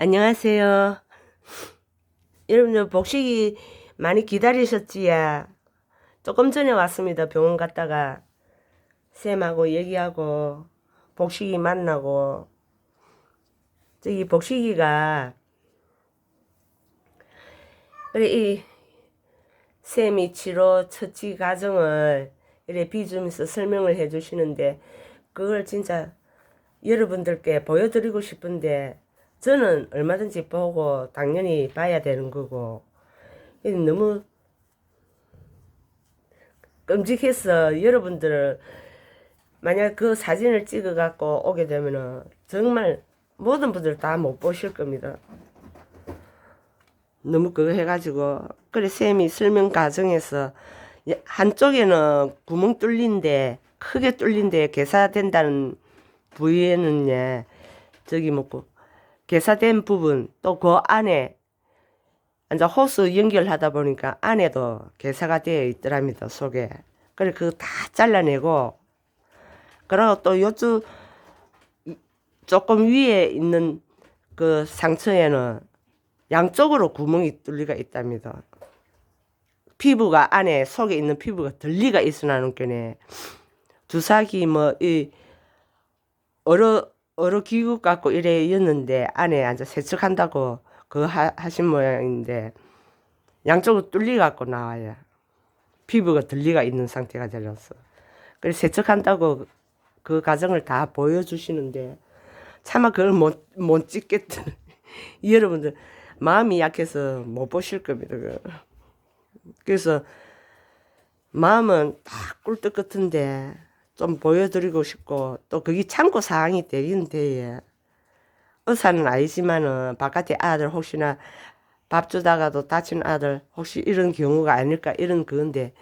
안녕하세요. 여러분들 복식이 많이 기다리셨지야. 조금 전에 왔습니다. 병원 갔다가 쌤하고 얘기하고 복식이 만나고 저기 복식이가 그래 이 쌤이 치료 처치 과정을 이래 비주면서 설명을 해주시는데 그걸 진짜 여러분들께 보여드리고 싶은데 저는 얼마든지 보고 당연히 봐야 되는 거고 너무 끔찍해서 여러분들 만약 그 사진을 찍어 갖고 오게 되면은 정말 모든 분들 다 못 보실 겁니다. 너무 그거 해가지고 그래 쌤이 설명 과정에서 예, 한쪽에는 구멍 뚫린데 크게 뚫린데 개사된다는 부위에는 예 저기 뭐고 개사된 부분 또 그 안에 이제 호스 연결하다 보니까 안에도 개사가 되어 있더랍니다 속에 그래 그거 다 잘라내고 그리고 또 요쪽 조금 위에 있는 그 상처에는 양쪽으로 구멍이 뚫리가 있답니다. 피부가 안에 속에 있는 피부가 들리가 있으나는 게네 주사기 뭐 이 어려 어려 기구 갖고 이래였는데 안에 앉아 세척한다고 그거 하, 하신 모양인데 양쪽으로 뚫리 갖고 나와요. 피부가 들리가 있는 상태가 되었어. 그래서 세척한다고 그 과정을 다 보여주시는데 차마 그걸 못, 못 찍겠더. 여러분들 마음이 약해서 못 보실 겁니다. 그거. 그래서 마음은 다 꿀떡 같은데 좀 보여드리고 싶고 또 그게 참고 사항이 되긴데 의사는 아니지만은 바깥에 아들 혹시나 밥 주다가도 다친 아들 혹시 이런 경우가 아닐까 이런 그건데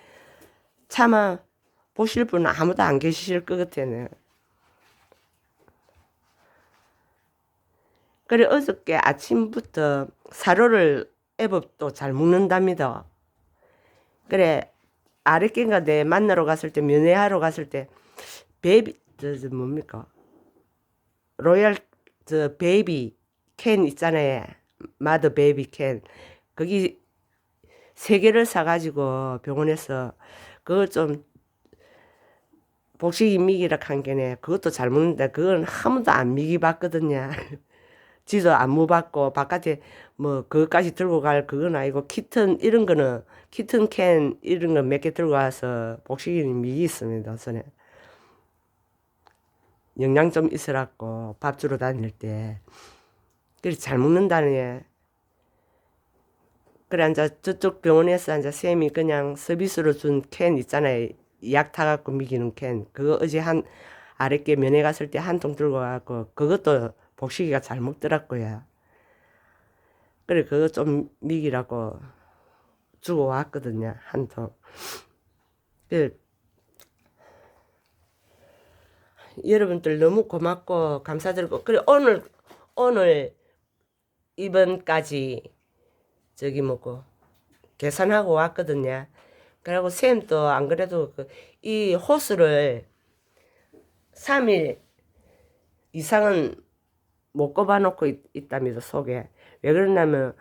차마 보실 분은 아무도 안 계실 것 같아요. 그래 어저께 아침부터 사료를 애법도 잘 먹는답니다. 그래 아랫개가 내 만나러 갔을 때 면회하러 갔을 때 베이비 저, 저 뭡니까? 로얄 저 베이비 캔 있잖아요. 마더 베이비 캔. 거기 세 개를 사가지고 병원에서 그걸 좀 복식이 미기라 한 게네. 그것도 잘 먹는데 그건 한 번도 안 미기 봤거든요 지도 안 먹어봤고 바깥에 뭐 그것까지 들고 갈 그건 아니고 키튼 이런 거는 키튼 캔 이런 거 몇 개 들고 와서 복식이 미기 있습니다 손에 영양 좀 있으라고 밥 주러 다닐 때. 그래 잘 먹는다는 게. 그래 앉아 저쪽 병원에서 앉아 쌤이 그냥 서비스로 준 캔 있잖아요. 약 타갖고 미기는 캔. 그거 어제 한 아랫게 면회 갔을 때 한 통 들고 와갖고 그것도 복식이가 잘 먹더라고요 그래 그거 좀 미기라고 주고 왔거든요 한 통. 그 여러분들 너무 고맙고 감사드리고 그래 오늘 오늘 이번까지 저기 뭐고 계산하고 왔거든요. 그리고 쌤도 안 그래도 그 이 호수를 3일 이상은 못 꼽아 놓고 있, 답니다 속에 왜 그러냐면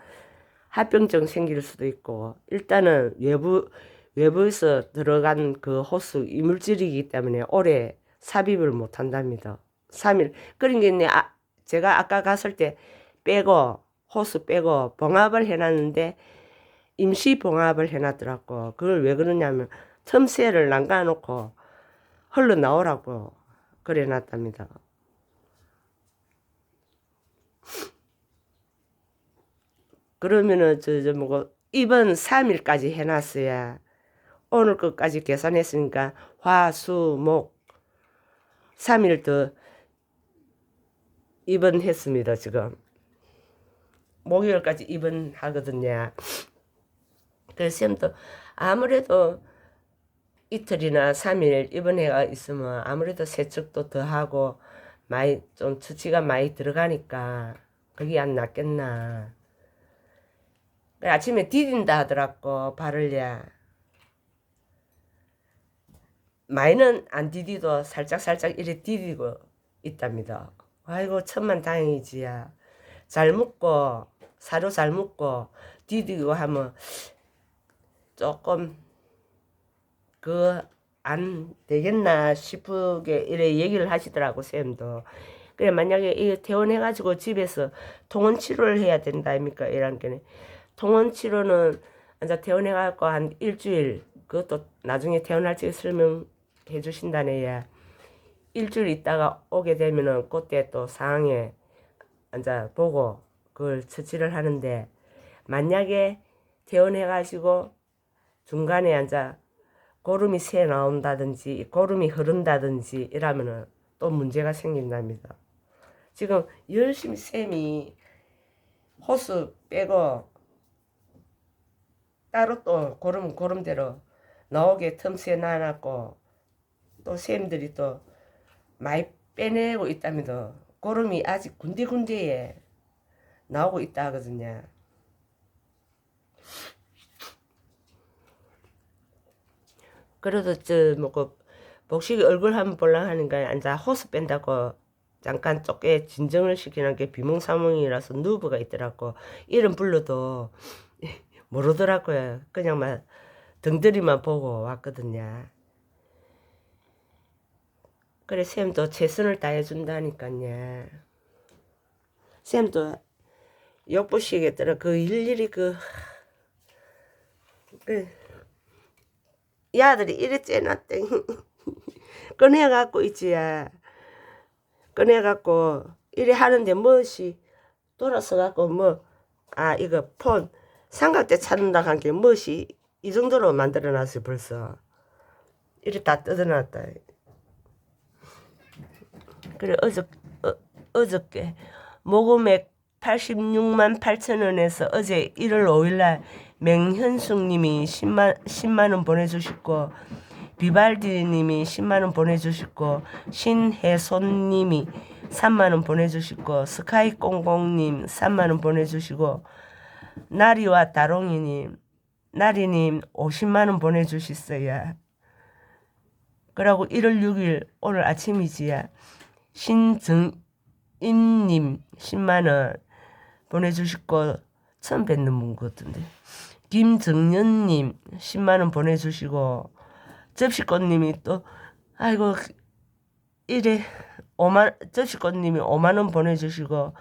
합병증 생길 수도 있고 일단은 외부 외부에서 들어간 그 호수 이물질이기 때문에 오래 삽입을 못 한답니다. 3일. 그런 게 있네. 아, 제가 아까 갔을 때 빼고, 호수 빼고 봉합을 해놨는데, 임시 봉합을 해놨더라고. 그걸 왜 그러냐면, 틈새를 남가놓고 흘러나오라고 그래 놨답니다. 그러면은, 저, 저, 뭐고, 이번 3일까지 해놨어야, 오늘 것까지 계산했으니까, 화, 수, 목, 3일 더 입원했습니다, 지금. 목요일까지 입원하거든요. 그래서 쌤도 아무래도 이틀이나 3일 입원해가 있으면 아무래도 세척도 더 하고 많이 좀 처치가 많이 들어가니까 그게 안 낫겠나. 아침에 디딘다 하더라고 발을야. 많이는 안 디디도 살짝 살짝 이래 디디고 있답니다. 아이고 천만 다행이지야. 잘 먹고 사료 잘 먹고 디디고 하면 조금 그 안 되겠나 싶게 이래 얘기를 하시더라고 쌤도 그래 만약에 이 퇴원해가지고 집에서 통원 치료를 해야 된다 아닙니까 이런 게는 통원 치료는 이제 퇴원해갖고 한 일주일 그것도 나중에 퇴원할 때 설명해 주신다네요 일주일 있다가 오게 되면은 그때 또 상황에 이제 보고 그걸 처치를 하는데 만약에 퇴원해 가지고 중간에 이제 고름이 새 나온다든지 고름이 흐른다든지 이러면은 또 문제가 생긴답니다. 지금 열심히 쌤이 호수 빼고 따로 또 고름 고름대로 나오게 틈새 놔놨고 또 쌤들이 또 많이 빼내고 있답니다. 고름이 아직 군데군데에 나오고 있다 하거든요. 그래도 저뭐그 복식이 얼굴 한번 볼랑 하니까 앉아 호수 뺀다고 잠깐 쪼개 진정을 시키는 게 비몽사몽이라서 누브가 있더라고 이름 불러도 모르더라고요 그냥 막 등들이만 보고 왔거든요 그래 쌤도 최선을 다해준다니까요 쌤도 욕보시겠더라 그 일일이 그, 그이 아들이 이래 째놨대. 꺼내갖고 있지야. 꺼내갖고 이래 하는데 무엇이 돌아서 갖고 뭐, 아, 이거 폰 삼각대 찾는다 한게 무엇이 이 정도로 만들어 놨어요, 벌써. 이래 다 뜯어놨다. 그래, 어저, 어, 어저께 모금액 86만 8천 원에서 어제 1월 5일날 맹현숙님이 10만 10만 원 보내주셨고 비발디님이 10만 원 보내주셨고 신혜손님이 3만 원 보내주시고 스카이공공님 3만 원 보내주시고 나리와 다롱이님 나리님 50만 원 보내주셨어요. 그러고 1월 6일 오늘 아침이지야 신정임님 10만 원 보내주시고 처음 뵙는 분 같은데 김정년님 10만 원 보내주시고 접시꽃님이 또 아이고 이래 5만 접시꽃님이 5만 원 보내주시고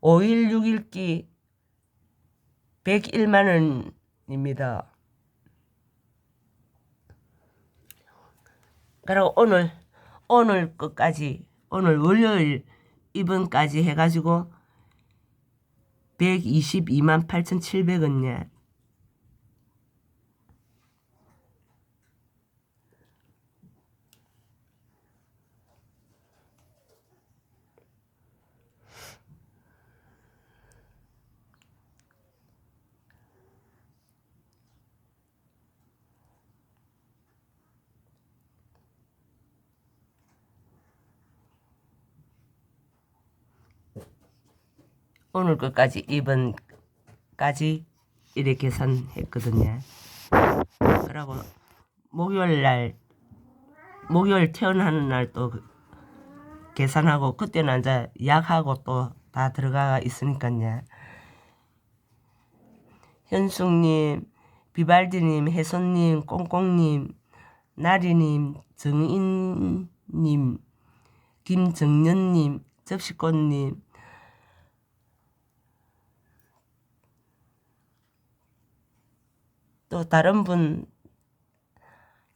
5일 6일기 101만 원입니다. 그리고 오늘 오늘 끝까지 오늘 월요일 이번까지 해가지고 122만 8,700원이야. 오늘 끝까지 이번까지 이렇게 계산했거든요. 그러고 목요일 날 목요일 퇴원하는 날 또 계산하고 그때는 이제 약하고 또 다 들어가 있으니까요. 현숙님, 비발디님, 혜선님, 꽁꽁님, 나리님, 정인님, 김정년님, 접시꽃님, 또 다른 분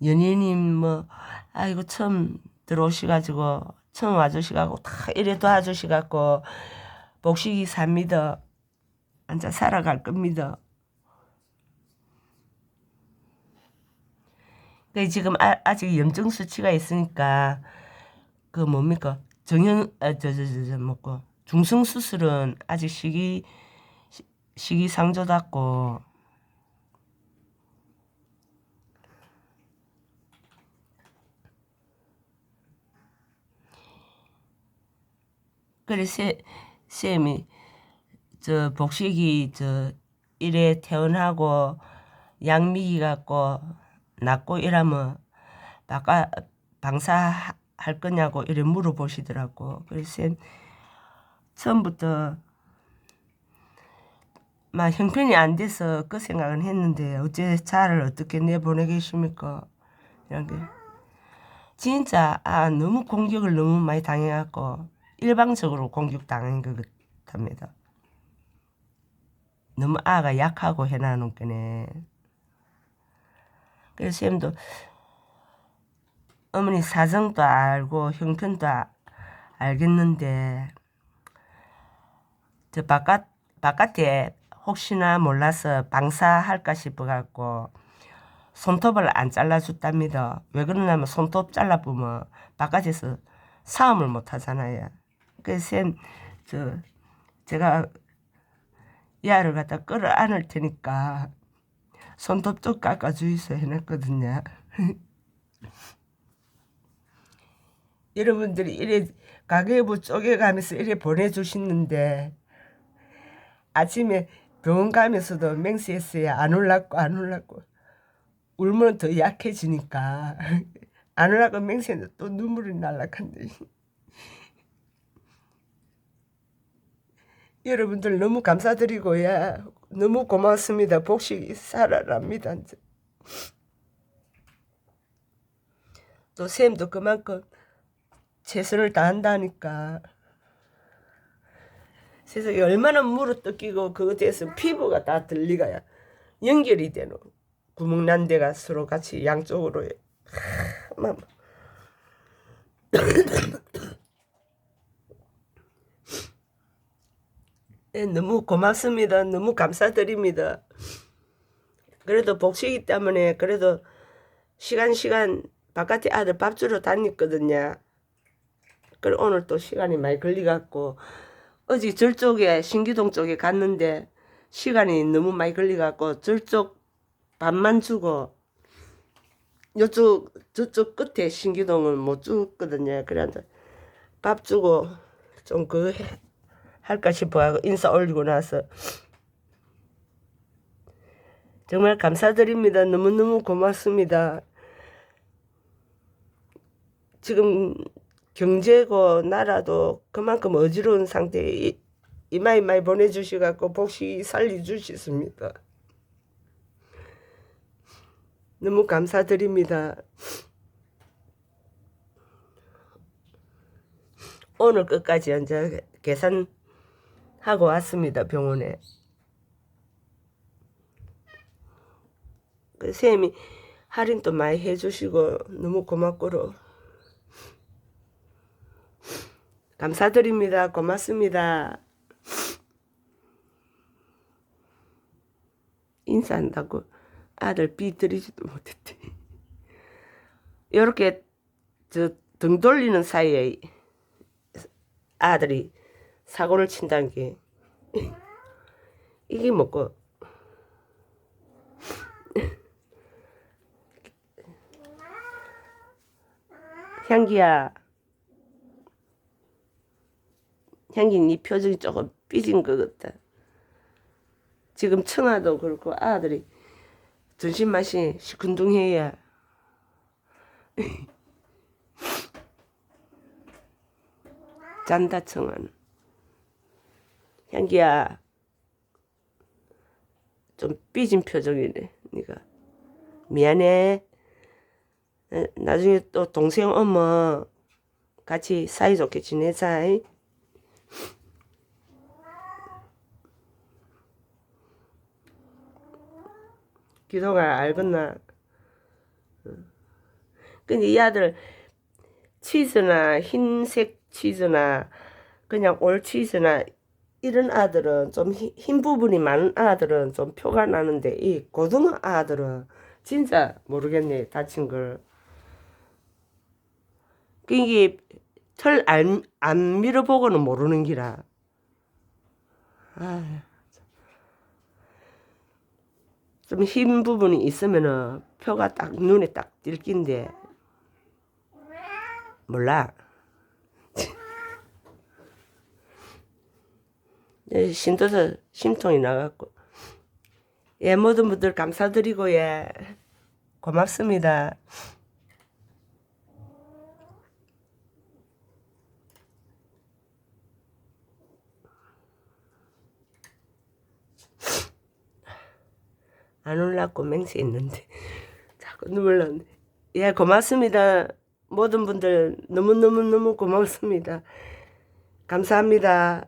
연예인 뭐 아이고 처음 들어오시가지고 처음 와주시가고 다 이래 도와주시갖고 복식이 삽니다. 앉아 살아갈 겁니다. 그 지금 아, 아직 염증 수치가 있으니까 그 뭡니까 정형 아저저저 뭐고 중성 수술은 아직 시기 시- 시기상조답고 그래 세, 쌤이 저 복식이 저 이래 퇴원하고 양미기 갖고 낫고 이러면 바까 방사할 거냐고 이래 물어보시더라고. 그래서 쌤 처음부터 막 형편이 안 돼서 그 생각은 했는데 어째 차를 어떻게 내보내 계십니까? 이런 게 진짜 아 너무 공격을 너무 많이 당해갖고 일방적으로 공격 당한 것 같답니다. 너무 아가 약하고 해놔놓은 거네. 그래서 쌤도 어머니 사정도 알고 형편도 아- 알겠는데 저 바깥 바깥에 혹시나 몰라서 방사할까 싶어갖고 손톱을 안 잘라줬답니다. 왜 그러냐면 손톱 잘라보면 바깥에서 싸움을 못 하잖아요. 그래서 쌤, 저, 제가 야를 갖다 끌어 안을 테니까 손톱 좀 깎아 주이소 해놨거든요. 여러분들이 이래 가계부 쪼개가면서 이래 보내주시는데 아침에 병원 가면서도 맹세했어요. 안 올랐고 안 올랐고 울면 더 약해지니까 안 올랐고 맹세는 또 눈물이 날락한데 여러분들 너무 감사드리고요. 너무 고맙습니다. 복식이 살아납니다. 또 쌤도 그만큼 최선을 다한다니까. 세상에 얼마나 물어 뜯기고 그것에 대해서 피부가 다 들리가야 연결이 되노. 구멍 난 데가 서로 같이 양쪽으로 하, 막 네, 너무 고맙습니다. 너무 감사드립니다. 그래도 복식이 때문에 그래도 시간 시간 바깥에 아들 밥 주러 다녔거든요. 그래 오늘 또 시간이 많이 걸리갖고 어제 저쪽에 신기동 쪽에 갔는데 시간이 너무 많이 걸리갖고 저쪽 밥만 주고 요쪽 저쪽 끝에 신기동은 못 줬거든요. 그래서 밥 주고 좀 그 할까 싶어 하고 인사 올리고 나서 정말 감사드립니다. 너무너무 고맙습니다. 지금 경제고 나라도 그만큼 어지러운 상태에 이- 이마이마이 보내주시갖고 복시 살려주셨습니다. 너무 감사드립니다. 오늘 끝까지 이제 계산 하고 왔습니다. 병원에. 그 쌤이 할인도 많이 해주시고 너무 고맙고로 감사드립니다. 고맙습니다. 인사한다고 아들 삐드리지도 못했대. 이렇게 저 등 돌리는 사이에 아들이 사고를 친다는 게 이게 뭐고? 향기야. 향기 네 표정이 조금 삐진 것 같다. 지금 청아도 그렇고 아들이 전신 맛이 시큰둥해야. 잔다 청아는 향기야 좀 삐진 표정이네 네가 미안해 에, 나중에 또 동생 엄마 같이 사이좋게 지내자 이. 기도가 알겠나 응. 근데 이 아들 치즈나 흰색 치즈나 그냥 올 치즈나 이런 아들은 좀 흰 부분이 많은 아들은 좀 표가 나는데 이 고등어 아들은 진짜 모르겠네 다친 걸. 그 이게 털안 안 밀어보고는 모르는 기라. 아, 좀 흰 부분이 있으면은 표가 딱 눈에 딱 띌긴데 몰라. 신도서 심통이 나갔고 예 모든 분들 감사드리고 예 고맙습니다. 안 올랐고 맹세 있는데 자꾸 눈물 나네. 예, 고맙습니다. 모든 분들 너무너무너무 고맙습니다. 감사합니다.